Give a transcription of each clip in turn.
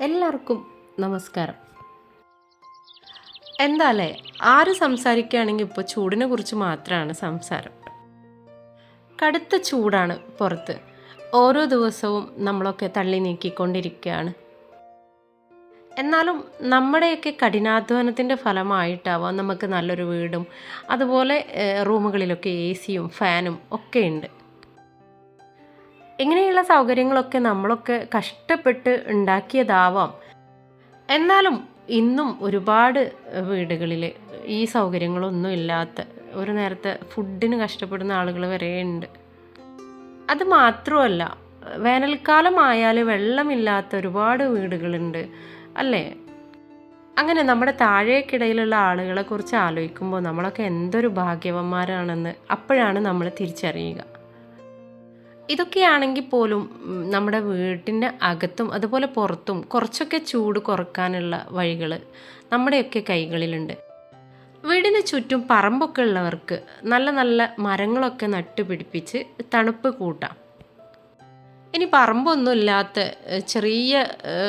എല്ലാവർക്കും നമസ്കാരം. എന്താല്ലേ ആര് സംസാരിക്കുകയാണെങ്കിൽ ഇപ്പോൾ ചൂടിനെ കുറിച്ച് മാത്രമാണ് സംസാരം. കടുത്ത ചൂടാണ് പുറത്ത്. ഓരോ ദിവസവും നമ്മളൊക്കെ തള്ളി നീക്കിക്കൊണ്ടിരിക്കുകയാണ്. എന്നാലും നമ്മുടെയൊക്കെ കഠിനാധ്വാനത്തിന്റെ ഫലമായിട്ടാവാം നമുക്ക് നല്ലൊരു വീടും അതുപോലെ റൂമുകളിലൊക്കെ എ സിയും ഫാനും ഒക്കെ ഉണ്ട്. ഇങ്ങനെയുള്ള സൗകര്യങ്ങളൊക്കെ നമ്മളൊക്കെ കഷ്ടപ്പെട്ട് ഉണ്ടാക്കിയതാവാം. എന്നാലും ഇന്നും ഒരുപാട് വീടുകളിൽ ഈ സൗകര്യങ്ങളൊന്നും ഇല്ലാത്ത ഒരു നേരത്തെ ഫുഡിന് കഷ്ടപ്പെടുന്ന ആളുകൾ വരെ ഉണ്ട്. അത് മാത്രമല്ല വേനൽക്കാലമായാൽ വെള്ളമില്ലാത്ത ഒരുപാട് വീടുകളുണ്ട് അല്ലേ? അങ്ങനെ നമ്മുടെ താഴേക്കിടയിലുള്ള ആളുകളെക്കുറിച്ച് ആലോചിക്കുമ്പോൾ നമ്മളൊക്കെ എന്തൊരു ഭാഗ്യവന്മാരാണെന്ന് അപ്പോഴാണ് നമ്മൾ തിരിച്ചറിയുക. ഇതൊക്കെയാണെങ്കിൽ പോലും നമ്മുടെ വീട്ടിന്റെ അകത്തും അതുപോലെ പുറത്തും കുറച്ചൊക്കെ ചൂട് കുറക്കാനുള്ള വഴികൾ നമ്മുടെയൊക്കെ കൈകളിലുണ്ട്. വീടിന് ചുറ്റും പറമ്പൊക്കെ ഉള്ളവർക്ക് നല്ല നല്ല മരങ്ങളൊക്കെ നട്ടുപിടിപ്പിച്ച് തണുപ്പ് കൂട്ടാം. ഇനി പറമ്പൊന്നും ഇല്ലാത്ത ചെറിയ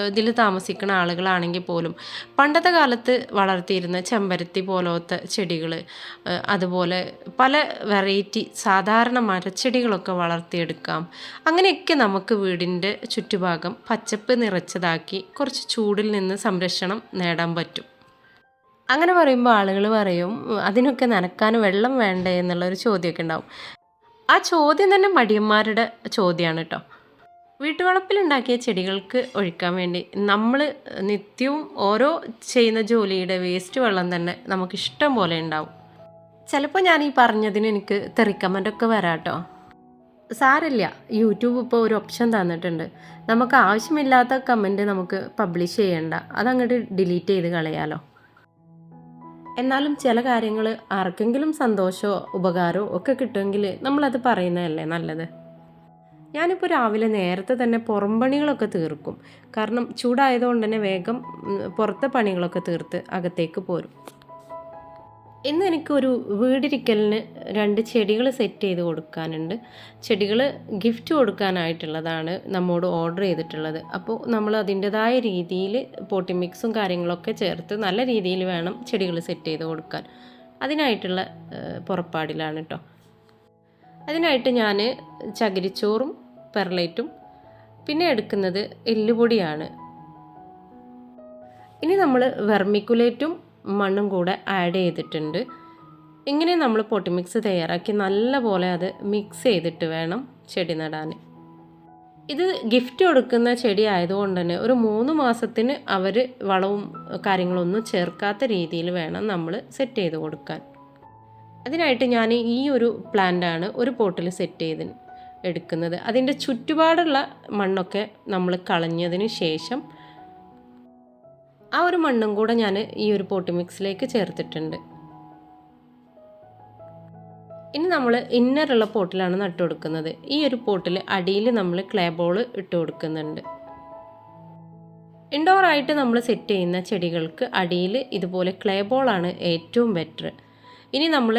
ഇതിൽ താമസിക്കുന്ന ആളുകളാണെങ്കിൽ പോലും പണ്ടത്തെ കാലത്ത് വളർത്തിയിരുന്ന ചെമ്പരത്തി പോലത്തെ ചെടികൾ അതുപോലെ പല വെറൈറ്റി സാധാരണ മരച്ചെടികളൊക്കെ വളർത്തിയെടുക്കാം. അങ്ങനെയൊക്കെ നമുക്ക് വീടിന്റെ ചുറ്റുഭാഗം പച്ചപ്പ് നിറച്ചതാക്കി കുറച്ച് ചൂടിൽ നിന്ന് സംരക്ഷണം നേടാൻ പറ്റും. അങ്ങനെ പറയുമ്പോൾ ആളുകൾ പറയും അതിനൊക്കെ നനക്കാൻ വെള്ളം വേണ്ടേ എന്നുള്ളൊരു ചോദ്യമൊക്കെ ഉണ്ടാവും. ആ ചോദ്യം തന്നെ മടിയന്മാരുടെ ചോദ്യമാണ് കേട്ടോ. വീട്ടുവളപ്പിലുണ്ടാക്കിയ ചെടികൾക്ക് ഒഴിക്കാൻ വേണ്ടി നമ്മൾ നിത്യവും ഓരോ ചെയ്യുന്ന ജോലിയുടെ വേസ്റ്റ് വെള്ളം തന്നെ നമുക്ക് ഇഷ്ടം പോലെ ഉണ്ടാവും. ചിലപ്പോൾ ഞാൻ ഈ പറഞ്ഞതിന് എനിക്ക് തെറിക്കമന്റൊക്കെ വരാട്ടോ കേട്ടോ. സാരില്ല യൂട്യൂബ് ഇപ്പോൾ ഒരു ഓപ്ഷൻ തന്നിട്ടുണ്ട്. നമുക്ക് ആവശ്യമില്ലാത്ത കമന്റ് നമുക്ക് പബ്ലിഷ് ചെയ്യണ്ട. അതങ്ങോട്ട് ഡിലീറ്റ് ചെയ്ത് കളയാലോ. എന്നാലും ചില കാര്യങ്ങൾ ആർക്കെങ്കിലും സന്തോഷമോ ഉപകാരമോ ഒക്കെ കിട്ടുമെങ്കിൽ നമ്മളത് പറയുന്നതല്ലേ നല്ലത്? ഞാനിപ്പോൾ രാവിലെ നേരത്തെ തന്നെ പുറംപണികളൊക്കെ തീർക്കും. കാരണം ചൂടായതുകൊണ്ട് തന്നെ വേഗം പുറത്തെ പണികളൊക്കെ തീർത്ത് അകത്തേക്ക് പോരും. ഇന്ന് എനിക്കൊരു വീടിരിക്കലിന് രണ്ട് ചെടികൾ സെറ്റ് ചെയ്ത് കൊടുക്കാനുണ്ട്. ചെടികൾ ഗിഫ്റ്റ് കൊടുക്കാനായിട്ടുള്ളതാണ് നമ്മോട് ഓർഡർ ചെയ്തിട്ടുള്ളത്. അപ്പോൾ നമ്മൾ അതിന്റെതായ രീതിയിൽ പോട്ടി മിക്സും കാര്യങ്ങളൊക്കെ ചേർത്ത് നല്ല രീതിയിൽ വേണം ചെടികൾ സെറ്റ് ചെയ്ത് കൊടുക്കാൻ. അതിനായിട്ടുള്ള പുറപ്പാടിലാണ് കേട്ടോ അതിനായിട്ട് ഞാൻ ചകിരിച്ചോറും പെർലൈറ്റും. പിന്നെ എടുക്കുന്നത് എല്ലുപൊടിയാണ്. ഇനി നമ്മൾ വെർമിക്കുലേറ്റും മണ്ണും കൂടെ ആഡ് ചെയ്തിട്ടുണ്ട്. ഇങ്ങനെ നമ്മൾ പൊട്ടിമിക്സ് തയ്യാറാക്കി നല്ലപോലെ അത് മിക്സ് ചെയ്തിട്ട് വേണം ചെടി നടാൻ ഇത് ഗിഫ്റ്റ് കൊടുക്കുന്ന ചെടി ആയതുകൊണ്ട് തന്നെ ഒരു മൂന്ന് മാസത്തിന് അവർ വളവും കാര്യങ്ങളൊന്നും ചേർക്കാത്ത രീതിയിൽ വേണം നമ്മൾ സെറ്റ് ചെയ്ത് കൊടുക്കാൻ. അതിനായിട്ട് ഞാൻ ഈ ഒരു പ്ലാന്റാണ് ഒരു പോട്ടിൽ സെറ്റ് ചെയ്ത് എടുക്കുന്നത്. അതിന്റെ ചുറ്റുപാടുള്ള മണ്ണൊക്കെ നമ്മൾ കളഞ്ഞതിന് ശേഷം ആ ഒരു മണ്ണും കൂടെ ഞാൻ ഈ ഒരു പോട്ട് മിക്സിലേക്ക് ചേർത്തിട്ടുണ്ട്. ഇനി നമ്മൾ ഇന്നറുള്ള പോട്ടിലാണ് നട്ടു കൊടുക്കുന്നത്. ഈ ഒരു പോട്ടിൽ അടിയിൽ നമ്മൾ ക്ലേ ബോൾ ഇട്ട് കൊടുക്കുന്നുണ്ട്. ഇൻഡോറായിട്ട് നമ്മൾ സെറ്റ് ചെയ്യുന്ന ചെടികൾക്ക് അടിയിൽ ഇതുപോലെ ക്ലേ ബോളാണ് ഏറ്റവും ബെറ്റർ. ഇനി നമ്മൾ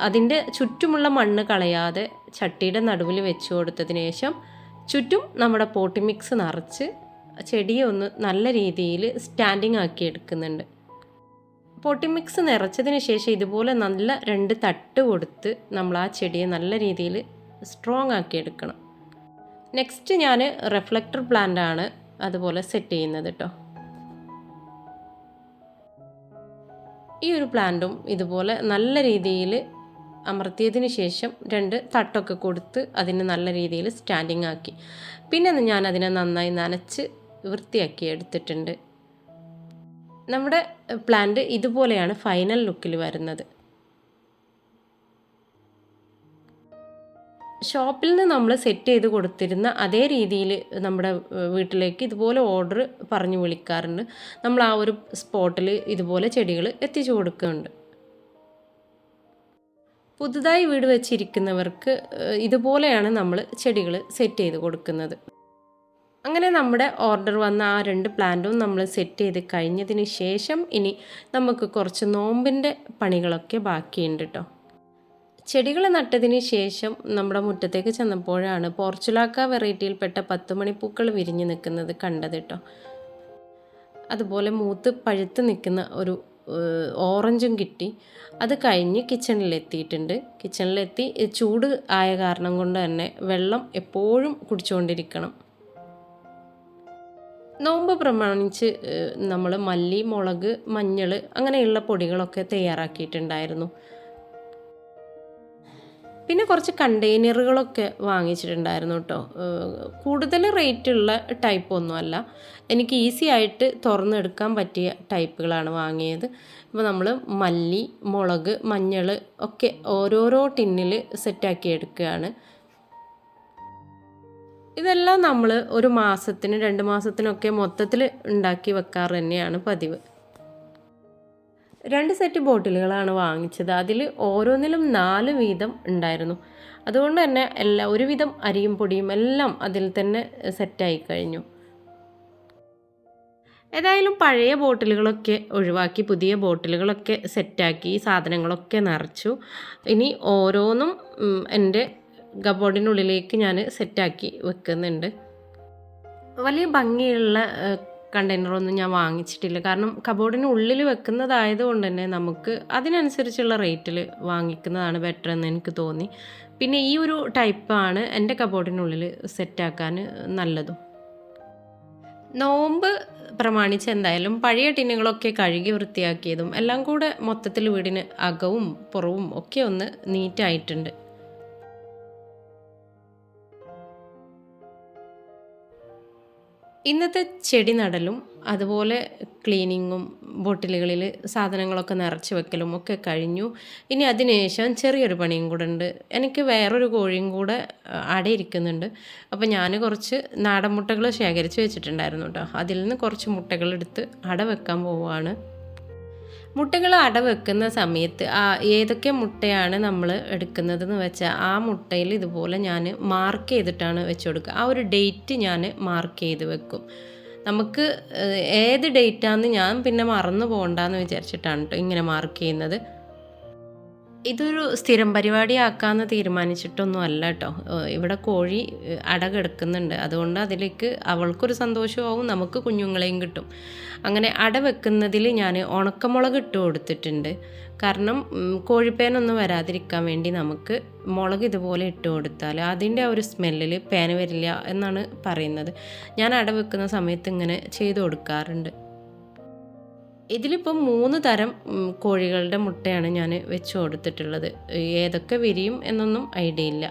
അതിന്റെ ചുറ്റുമുള്ള മണ്ണ് കളയാതെ ചട്ടിയുടെ നടുവിൽ വെച്ച് കൊടുത്തതിന് ശേഷം ചുറ്റും നമ്മുടെ പോട്ടി മിക്സ് നിറച്ച് ചെടിയെ ഒന്ന് നല്ല രീതിയിൽ സ്റ്റാൻഡിങ് ആക്കി എടുക്കുന്നുണ്ട്. പോട്ടി മിക്സ് നിറച്ചതിന് ശേഷം ഇതുപോലെ നല്ല രണ്ട് തട്ട് കൊടുത്ത് നമ്മൾ ആ ചെടിയെ നല്ല രീതിയിൽ സ്ട്രോങ് ആക്കി എടുക്കണം. നെക്സ്റ്റ് ഞാൻ റിഫ്ലക്ടർ പ്ലാന്റ് ആണ് അതുപോലെ സെറ്റ് ചെയ്യുന്നത് കേട്ടോ ഈ ഒരു പ്ലാന്റും ഇതുപോലെ നല്ല രീതിയിൽ അമർത്തിയതിന് ശേഷം രണ്ട് തട്ടൊക്കെ കൊടുത്ത് അതിനെ നല്ല രീതിയിൽ സ്റ്റാൻഡിങ് ആക്കി. പിന്നെ ഞാൻ അതിനെ നന്നായി നനച്ച് വൃത്തിയാക്കി എടുത്തിട്ടുണ്ട്. നമ്മുടെ പ്ലാന്റ് ഇതുപോലെയാണ് ഫൈനൽ ലുക്കിൽ വരുന്നത്. ഷോപ്പിൽ നിന്ന് നമ്മൾ സെറ്റ് ചെയ്ത് കൊടുത്തിരുന്ന അതേ രീതിയിൽ നമ്മുടെ വീട്ടിലേക്ക് ഇതുപോലെ ഓർഡർ പറഞ്ഞു വിളിക്കാറുണ്ട്. നമ്മൾ ആ ഒരു സ്പോട്ടിൽ ഇതുപോലെ ചെടികൾ എത്തിച്ചു കൊടുക്കുന്നുണ്ട്. പുതുതായി വീട് വെച്ചിരിക്കുന്നവർക്ക് ഇതുപോലെയാണ് നമ്മൾ ചെടികൾ സെറ്റ് ചെയ്ത് കൊടുക്കുന്നത്. അങ്ങനെ നമ്മുടെ ഓർഡർ വന്ന ആ രണ്ട് പ്ലാന്റും നമ്മൾ സെറ്റ് ചെയ്ത് കഴിഞ്ഞതിന് ശേഷം ഇനി നമുക്ക് കുറച്ച് നോമ്പിന്റെ പണികളൊക്കെ ബാക്കിയുണ്ട് കേട്ടോ ചെടികൾ നട്ടതിന് ശേഷം നമ്മുടെ മുറ്റത്തേക്ക് ചെന്നപ്പോഴാണ് പോർച്ചുലാക്ക വെറൈറ്റിയിൽപ്പെട്ട പത്ത് മണിപ്പൂക്കൾ വിരിഞ്ഞു നിൽക്കുന്നത് കണ്ടത് കേട്ടോ. അതുപോലെ മൂത്ത് പഴുത്ത് നിൽക്കുന്ന ഒരു ഓറഞ്ചും കിട്ടി. അത് കഴിഞ്ഞ് കിച്ചണിലെത്തിയിട്ടുണ്ട്. കിച്ചണിലെത്തി ചൂട് ആയ കാരണം കൊണ്ട് തന്നെ വെള്ളം എപ്പോഴും കുടിച്ചുകൊണ്ടിരിക്കണം. നോമ്പ് പ്രമാണിച്ച് നമ്മൾ മല്ലി മുളക് മഞ്ഞൾ അങ്ങനെയുള്ള പൊടികളൊക്കെ തയ്യാറാക്കിയിട്ടുണ്ടായിരുന്നു. പിന്നെ കുറച്ച് കണ്ടെയ്നറുകളൊക്കെ വാങ്ങിച്ചിട്ടുണ്ടായിരുന്നു കേട്ടോ. കൂടുതൽ റേറ്റുള്ള ടൈപ്പ് ഒന്നുമല്ല. എനിക്ക് ഈസി ആയിട്ട് തുറന്നെടുക്കാൻ പറ്റിയ ടൈപ്പുകളാണ് വാങ്ങിയത്. അപ്പോൾ നമ്മൾ മല്ലി മുളക് മഞ്ഞൾ ഒക്കെ ഓരോരോ ടിന്നിൽ സെറ്റാക്കി എടുക്കുകയാണ്. ഇതെല്ലാം നമ്മൾ ഒരു മാസത്തിന് രണ്ട് മാസത്തിനൊക്കെ മൊത്തത്തിൽ ഉണ്ടാക്കി വെക്കാറ് തന്നെയാണ് പതിവ്. രണ്ട് സെറ്റ് ബോട്ടിലുകളാണ് വാങ്ങിച്ചത്. അതിൽ ഓരോന്നിലും നാല് വീതം ഉണ്ടായിരുന്നു. അതുകൊണ്ട് തന്നെ എല്ലാ ഒരുവിധം അരിയും പൊടിയും എല്ലാം അതിൽ തന്നെ സെറ്റായി കഴിഞ്ഞു. ഏതായാലും പഴയ ബോട്ടിലുകളൊക്കെ ഒഴിവാക്കി പുതിയ ബോട്ടിലുകളൊക്കെ സെറ്റാക്കി സാധനങ്ങളൊക്കെ നിറച്ചു. ഇനി ഓരോന്നും എന്റെ കബോർഡിനുള്ളിലേക്ക് ഞാൻ സെറ്റാക്കി വെക്കുന്നുണ്ട്. വലിയ ഭംഗിയുള്ള കണ്ടെയ്നറൊന്നും ഞാൻ വാങ്ങിച്ചിട്ടില്ല. കാരണം കബോർഡിന് ഉള്ളിൽ വെക്കുന്നതായത് കൊണ്ട് തന്നെ നമുക്ക് അതിനനുസരിച്ചുള്ള റേറ്റിൽ വാങ്ങിക്കുന്നതാണ് ബെറ്റർ എന്ന് എനിക്ക് തോന്നി. പിന്നെ ഈ ഒരു ടൈപ്പാണ് എന്റെ കബോർഡിനുള്ളിൽ സെറ്റാക്കാൻ നല്ലതും. നോമ്പ് പ്രമാണിച്ച് എന്തായാലും പഴയ ടിന്നുകളൊക്കെ കഴുകി വൃത്തിയാക്കിയതും എല്ലാം കൂടെ മൊത്തത്തിൽ വീടിന് അകവും പുറവും ഒക്കെ ഒന്ന് നീറ്റായിട്ടുണ്ട് ഇന്നത്തെ ചെടി നടലും അതുപോലെ ക്ലീനിങ്ങും ബോട്ടിലുകളിൽ സാധനങ്ങളൊക്കെ നിറച്ച് വെക്കലും ഒക്കെ കഴിഞ്ഞു. ഇനി അതിനുശേഷം ചെറിയൊരു പണിയും കൂടെ ഉണ്ട്. എനിക്ക് വേറൊരു കോഴിയും കൂടെ അടയിരിക്കുന്നുണ്ട് അപ്പോൾ ഞാൻ കുറച്ച് നാടൻ മുട്ടകൾ ശേഖരിച്ച് വെച്ചിട്ടുണ്ടായിരുന്നു കേട്ടോ. അതിൽ നിന്ന് കുറച്ച് മുട്ടകൾ എടുത്ത് അട വെക്കാൻ പോവുകയാണ്. മുട്ടകൾ അട വെക്കുന്ന സമയത്ത് ആ ഏതൊക്കെ മുട്ടയാണ് നമ്മൾ എടുക്കുന്നതെന്ന് വെച്ചാൽ ആ മുട്ടയിൽ ഇതുപോലെ ഞാൻ മാർക്ക് ചെയ്തിട്ടാണ് വെച്ച് കൊടുക്കുക. ആ ഒരു ഡേറ്റ് ഞാൻ മാർക്ക് ചെയ്ത് വെക്കും. നമുക്ക് ഏത് ഡേറ്റാന്ന് ഞാൻ പിന്നെ മറന്നു പോകണ്ടെന്ന് വിചാരിച്ചിട്ടാണ് കേട്ടോ ഇങ്ങനെ മാർക്ക് ചെയ്യുന്നത്. ഇതൊരു സ്ഥിരം പരിപാടിയാക്കാമെന്ന് തീരുമാനിച്ചിട്ടൊന്നും അല്ല കേട്ടോ ഇവിടെ കോഴി അടകെടുക്കുന്നുണ്ട്. അട കിടക്കുന്നുണ്ട് അതുകൊണ്ട് അതിലേക്ക് അവൾക്കൊരു സന്തോഷമാവും നമുക്ക് കുഞ്ഞുങ്ങളെയും കിട്ടും. അങ്ങനെ അട വെക്കുന്നതിൽ ഞാൻ ഉണക്കമുളക് ഇട്ട് കൊടുത്തിട്ടുണ്ട്. കാരണം കോഴിപ്പേനൊന്നും വരാതിരിക്കാൻ വേണ്ടി നമുക്ക് മുളക് ഇതുപോലെ ഇട്ട് കൊടുത്താൽ അതിന്റെ ആ ഒരു സ്മെല്ലിൽ പേന വരില്ല എന്നാണ് പറയുന്നത്. ഞാൻ അട വെക്കുന്ന സമയത്ത് ഇങ്ങനെ ചെയ്ത് കൊടുക്കാറുണ്ട്. ഇതിലിപ്പം മൂന്ന് തരം കോഴികളുടെ മുട്ടയാണ് ഞാൻ വെച്ച് കൊടുത്തിട്ടുള്ളത്. ഏതൊക്കെ വിരിയും എന്നൊന്നും ഐഡിയ ഇല്ല.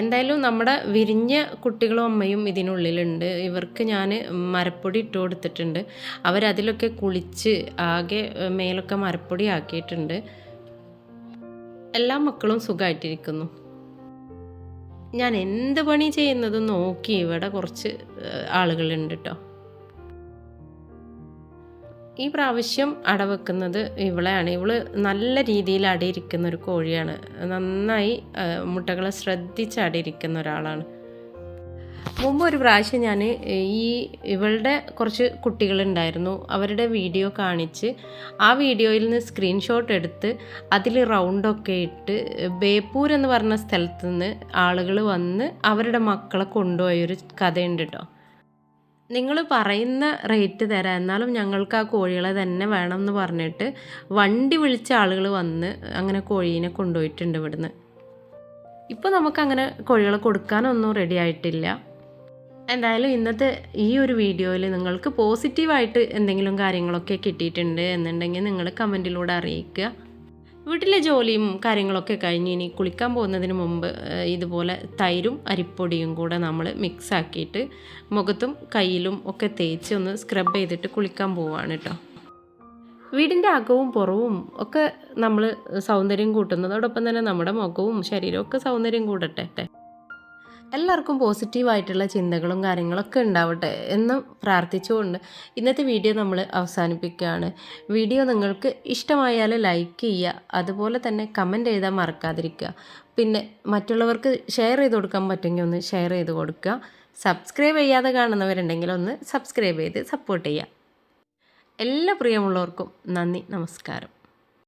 എന്തായാലും നമ്മുടെ വിരിഞ്ഞ കുട്ടികളും അമ്മയും ഇതിനുള്ളിലുണ്ട്. ഇവർക്ക് ഞാൻ മരപ്പൊടി ഇട്ട് കൊടുത്തിട്ടുണ്ട്. അവരതിലൊക്കെ കുളിച്ച് ആകെ മേലൊക്കെ മരപ്പൊടി ആക്കിയിട്ടുണ്ട്. എല്ലാ മക്കളും സുഖമായിട്ടിരിക്കുന്നു ഞാൻ എന്ത് പണി ചെയ്യുന്നതും നോക്കി ഇവിടെ കുറച്ച് ആളുകളുണ്ട് കേട്ടോ ഈ പ്രാവശ്യം അട വെക്കുന്നത് ഇവളെയാണ്. ഇവൾ നല്ല രീതിയിൽ അടയിരിക്കുന്ന ഒരു കോഴിയാണ്. നന്നായി മുട്ടകളെ ശ്രദ്ധിച്ച് അടയിരിക്കുന്ന ഒരാളാണ്. മുമ്പ് ഒരു പ്രാവശ്യം ഞാൻ ഈ ഇവളുടെ കുറച്ച് കുട്ടികളുണ്ടായിരുന്നു. അവരുടെ വീഡിയോ കാണിച്ച് ആ വീഡിയോയിൽ നിന്ന് സ്ക്രീൻഷോട്ട് എടുത്ത് അതിൽ റൗണ്ടൊക്കെ ഇട്ട് ബേപ്പൂർ എന്ന് പറഞ്ഞ സ്ഥലത്ത് നിന്ന് ആളുകൾ വന്ന് അവരുടെ മക്കളെ കൊണ്ടുപോയൊരു കഥയുണ്ട് കേട്ടോ നിങ്ങൾ പറയുന്ന റേറ്റ് തരാം. എന്നാലും ഞങ്ങൾക്ക് ആ കോഴികളെ തന്നെ വേണം എന്ന് പറഞ്ഞിട്ട് വണ്ടി വിളിച്ച ആളുകൾ വന്ന് അങ്ങനെ കോഴീനെ കൊണ്ടുപോയിട്ടുണ്ട് ഇവിടുന്ന്. ഇപ്പോൾ നമുക്കങ്ങനെ കോഴികളെ കൊടുക്കാനൊന്നും റെഡി ആയിട്ടില്ല. എന്തായാലും ഇന്നത്തെ ഈ ഒരു വീഡിയോയിൽ നിങ്ങൾക്ക് പോസിറ്റീവായിട്ട് എന്തെങ്കിലും കാര്യങ്ങളൊക്കെ കിട്ടിയിട്ടുണ്ട് എന്നുണ്ടെങ്കിൽ നിങ്ങൾ കമന്റിലൂടെ അറിയിക്കുക. വീട്ടിലെ ജോലിയും കാര്യങ്ങളൊക്കെ കഴിഞ്ഞ് ഇനി കുളിക്കാൻ പോകുന്നതിന് മുമ്പ് ഇതുപോലെ തൈരും അരിപ്പൊടിയും കൂടെ നമ്മൾ മിക്സ് ആക്കിയിട്ട് മുഖത്തും കയ്യിലും ഒക്കെ തേച്ച് ഒന്ന് സ്ക്രബ് ചെയ്തിട്ട് കുളിക്കാൻ പോവുകയാണ് കേട്ടോ വീടിന്റെ അകവും പുറവും ഒക്കെ നമ്മൾ സൗന്ദര്യം കൂട്ടുന്നതോടൊപ്പം തന്നെ നമ്മുടെ മുഖവും ശരീരവും ഒക്കെ സൗന്ദര്യം കൂടട്ടെ. എല്ലാവർക്കും പോസിറ്റീവായിട്ടുള്ള ചിന്തകളും കാര്യങ്ങളൊക്കെ ഉണ്ടാവട്ടെ എന്ന് പ്രാർത്ഥിച്ചുകൊണ്ട് ഇന്നത്തെ വീഡിയോ നമ്മൾ അവസാനിപ്പിക്കുകയാണ്. വീഡിയോ നിങ്ങൾക്ക് ഇഷ്ടമായാൽ ലൈക്ക് ചെയ്യുക അതുപോലെ തന്നെ കമന്റ് എഴുതാൻ മറക്കാതിരിക്കുക. പിന്നെ മറ്റുള്ളവർക്ക് ഷെയർ ചെയ്ത് കൊടുക്കാൻ പറ്റുമെങ്കിൽ ഒന്ന് ഷെയർ ചെയ്ത് കൊടുക്കുക. സബ്സ്ക്രൈബ് ചെയ്യാതെ കാണുന്നവരുണ്ടെങ്കിൽ ഒന്ന് സബ്സ്ക്രൈബ് ചെയ്ത് സപ്പോർട്ട് ചെയ്യുക. എല്ലാ പ്രിയമുള്ളവർക്കും നന്ദി നമസ്കാരം.